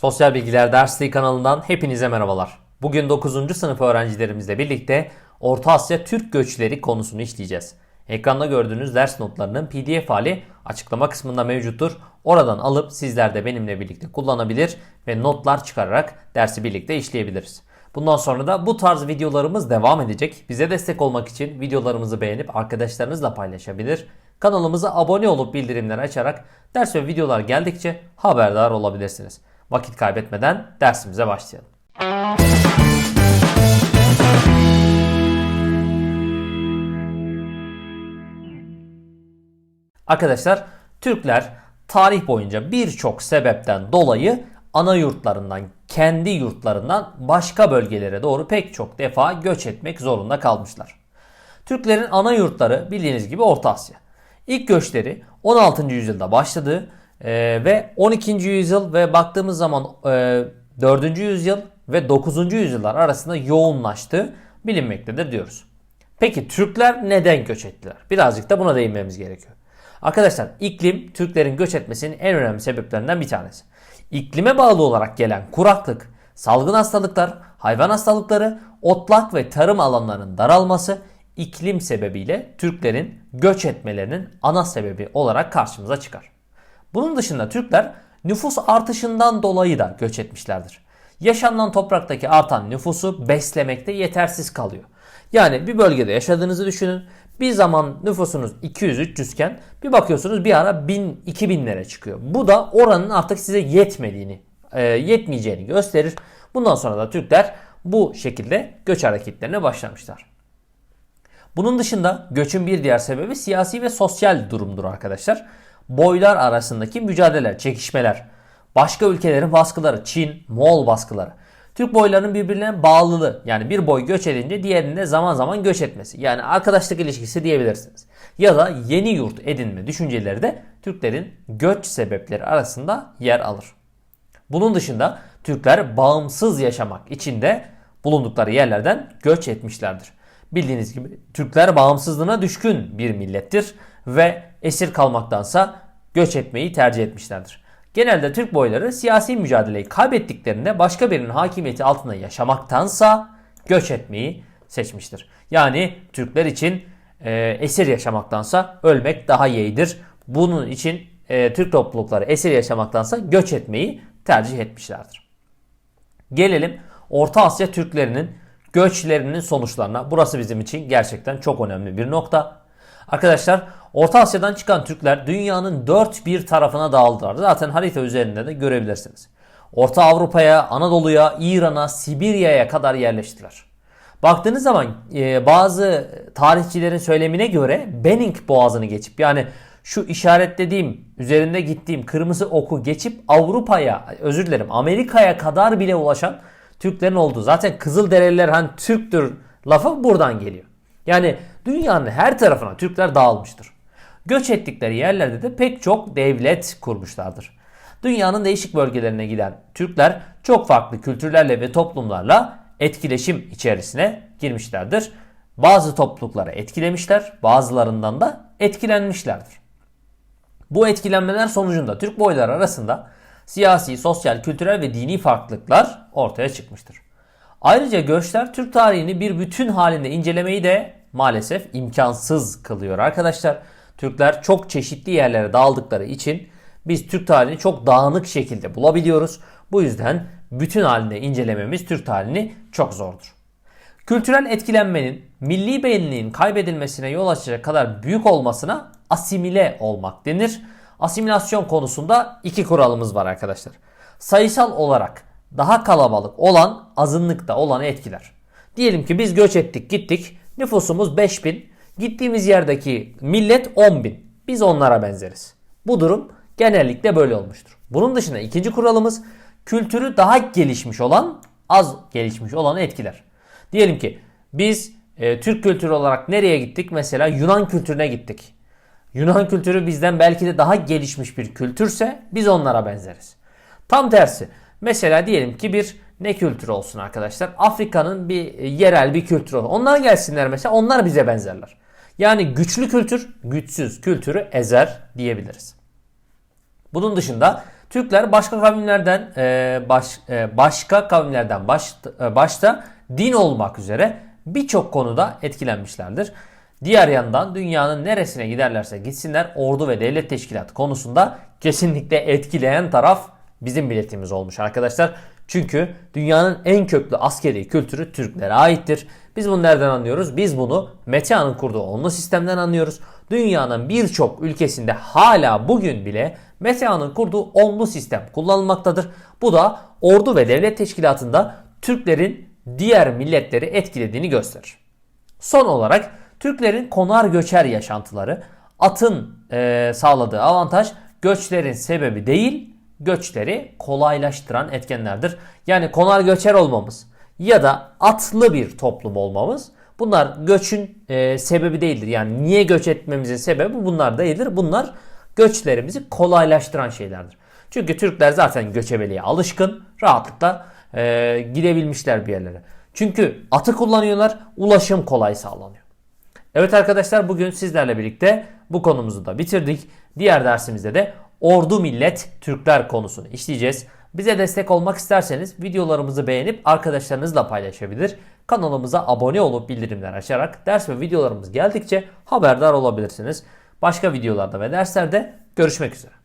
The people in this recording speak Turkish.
Sosyal Bilgiler Dersliği kanalından hepinize merhabalar. Bugün 9. sınıf öğrencilerimizle birlikte Orta Asya Türk göçleri konusunu işleyeceğiz. Ekranda gördüğünüz ders notlarının PDF hali açıklama kısmında mevcuttur. Oradan alıp sizler de benimle birlikte kullanabilir ve notlar çıkararak dersi birlikte işleyebiliriz. Bundan sonra da bu tarz videolarımız devam edecek. Bize destek olmak için videolarımızı beğenip arkadaşlarınızla paylaşabilir. Kanalımıza abone olup bildirimleri açarak ders ve videolar geldikçe haberdar olabilirsiniz. Vakit kaybetmeden dersimize başlayalım. Arkadaşlar Türkler tarih boyunca birçok sebepten dolayı ana yurtlarından, kendi yurtlarından başka bölgelere doğru pek çok defa göç etmek zorunda kalmışlar. Türklerin ana yurtları bildiğiniz gibi Orta Asya. İlk göçleri 16. yüzyılda başladı e, ve 12. yüzyıl ve baktığımız zaman e, 4. yüzyıl ve 9. yüzyıllar arasında yoğunlaştı bilinmektedir diyoruz. Peki Türkler neden göç ettiler? Birazcık da buna değinmemiz gerekiyor. Arkadaşlar iklim Türklerin göç etmesinin en önemli sebeplerinden bir tanesi. İklime bağlı olarak gelen kuraklık, salgın hastalıklar, hayvan hastalıkları, otlak ve tarım alanlarının daralması iklim sebebiyle Türklerin göç etmelerinin ana sebebi olarak karşımıza çıkar. Bunun dışında Türkler nüfus artışından dolayı da göç etmişlerdir. Yaşanılan topraktaki artan nüfusu beslemekte yetersiz kalıyor. Yani bir bölgede yaşadığınızı düşünün. Bir zaman nüfusunuz 200-300 iken bir bakıyorsunuz bir ara 1000-2000'lere çıkıyor. Bu da oranın artık size yetmediğini, e, yetmeyeceğini gösterir. Bundan sonra da Türkler bu şekilde göç hareketlerine başlamışlar. Bunun dışında göçün bir diğer sebebi siyasi ve sosyal durumdur arkadaşlar. Boylar arasındaki mücadeleler, çekişmeler, başka ülkelerin baskıları, Çin, Moğol baskıları. Türk boylarının birbirine bağlılığı yani bir boy göç edince diğerinde zaman zaman göç etmesi. Yani arkadaşlık ilişkisi diyebilirsiniz. Ya da yeni yurt edinme düşünceleri de Türklerin göç sebepleri arasında yer alır. Bunun dışında Türkler bağımsız yaşamak için de bulundukları yerlerden göç etmişlerdir. Bildiğiniz gibi Türkler bağımsızlığına düşkün bir millettir ve esir kalmaktansa göç etmeyi tercih etmişlerdir. Genelde Türk boyları siyasi mücadeleyi kaybettiklerinde başka birinin hakimiyeti altında yaşamaktansa göç etmeyi seçmiştir. Yani Türkler için e, esir yaşamaktansa ölmek daha iyidir. Bunun için e, Türk toplulukları esir yaşamaktansa göç etmeyi tercih etmişlerdir. Gelelim Orta Asya Türklerinin göçlerinin sonuçlarına. Burası bizim için gerçekten çok önemli bir nokta. Arkadaşlar Orta Asya'dan çıkan Türkler dünyanın dört bir tarafına dağıldılar. Zaten harita üzerinde de görebilirsiniz. Orta Avrupa'ya, Anadolu'ya, İran'a, Sibirya'ya kadar yerleştiler. Baktığınız zaman e, bazı tarihçilerin söylemine göre Benning Boğazı'nı geçip yani şu işaretlediğim, üzerinde gittiğim kırmızı oku geçip Avrupa'ya, özür dilerim Amerika'ya kadar bile ulaşan Türklerin olduğu. Zaten Kızılderililer hani Türktür lafı buradan geliyor. Yani dünyanın her tarafına Türkler dağılmıştır. Göç ettikleri yerlerde de pek çok devlet kurmuşlardır. Dünyanın değişik bölgelerine giden Türkler çok farklı kültürlerle ve toplumlarla etkileşim içerisine girmişlerdir. Bazı toplulukları etkilemişler, bazılarından da etkilenmişlerdir. Bu etkilenmeler sonucunda Türk boyları arasında siyasi, sosyal, kültürel ve dini farklılıklar ortaya çıkmıştır. Ayrıca göçler Türk tarihini bir bütün halinde incelemeyi de maalesef imkansız kılıyor arkadaşlar. Türkler çok çeşitli yerlere dağıldıkları için biz Türk tarihini çok dağınık şekilde bulabiliyoruz. Bu yüzden bütün halinde incelememiz Türk tarihini çok zordur. Kültürel etkilenmenin milli benliğin kaybedilmesine yol açacak kadar büyük olmasına asimile olmak denir. Asimilasyon konusunda iki kuralımız var arkadaşlar. Sayısal olarak daha kalabalık olan azınlıkta olanı etkiler. Diyelim ki biz göç ettik gittik nüfusumuz 5000 gittiğimiz yerdeki millet 10.000 biz onlara benzeriz. Bu durum genellikle böyle olmuştur. Bunun dışında ikinci kuralımız kültürü daha gelişmiş olan az gelişmiş olanı etkiler. Diyelim ki biz e, Türk kültürü olarak nereye gittik? Mesela Yunan kültürüne gittik. Yunan kültürü bizden belki de daha gelişmiş bir kültürse biz onlara benzeriz. Tam tersi. Mesela diyelim ki bir ne kültürü olsun arkadaşlar? Afrika'nın bir e, yerel bir kültürü olsun. Onlar gelsinler mesela onlar bize benzerler. Yani güçlü kültür güçsüz kültürü ezer diyebiliriz. Bunun dışında Türkler başka kavimlerden e, baş, e, başka kavimlerden baş, başta din olmak üzere birçok konuda etkilenmişlerdir. Diğer yandan dünyanın neresine giderlerse gitsinler ordu ve devlet teşkilatı konusunda kesinlikle etkileyen taraf bizim milletimiz olmuş arkadaşlar. Çünkü dünyanın en köklü askeri kültürü Türklere aittir. Biz bunu nereden anlıyoruz? Biz bunu Metehan'ın kurduğu onlu sistemden anlıyoruz. Dünyanın birçok ülkesinde hala bugün bile Metehan'ın kurduğu onlu sistem kullanılmaktadır. Bu da ordu ve devlet teşkilatında Türklerin diğer milletleri etkilediğini gösterir. Son olarak Türklerin konar göçer yaşantıları atın e, sağladığı avantaj göçlerin sebebi değil göçleri kolaylaştıran etkenlerdir. Yani konar göçer olmamız ya da atlı bir toplum olmamız bunlar göçün e, sebebi değildir. Yani niye göç etmemizin sebebi bunlar değildir. Bunlar göçlerimizi kolaylaştıran şeylerdir. Çünkü Türkler zaten göçebeliğe alışkın rahatlıkla e, gidebilmişler bir yerlere. Çünkü atı kullanıyorlar ulaşım kolay sağlanıyor. Evet arkadaşlar bugün sizlerle birlikte bu konumuzu da bitirdik. Diğer dersimizde de ordu millet Türkler konusunu işleyeceğiz. Bize destek olmak isterseniz videolarımızı beğenip arkadaşlarınızla paylaşabilir. Kanalımıza abone olup bildirimler açarak ders ve videolarımız geldikçe haberdar olabilirsiniz. Başka videolarda ve derslerde görüşmek üzere.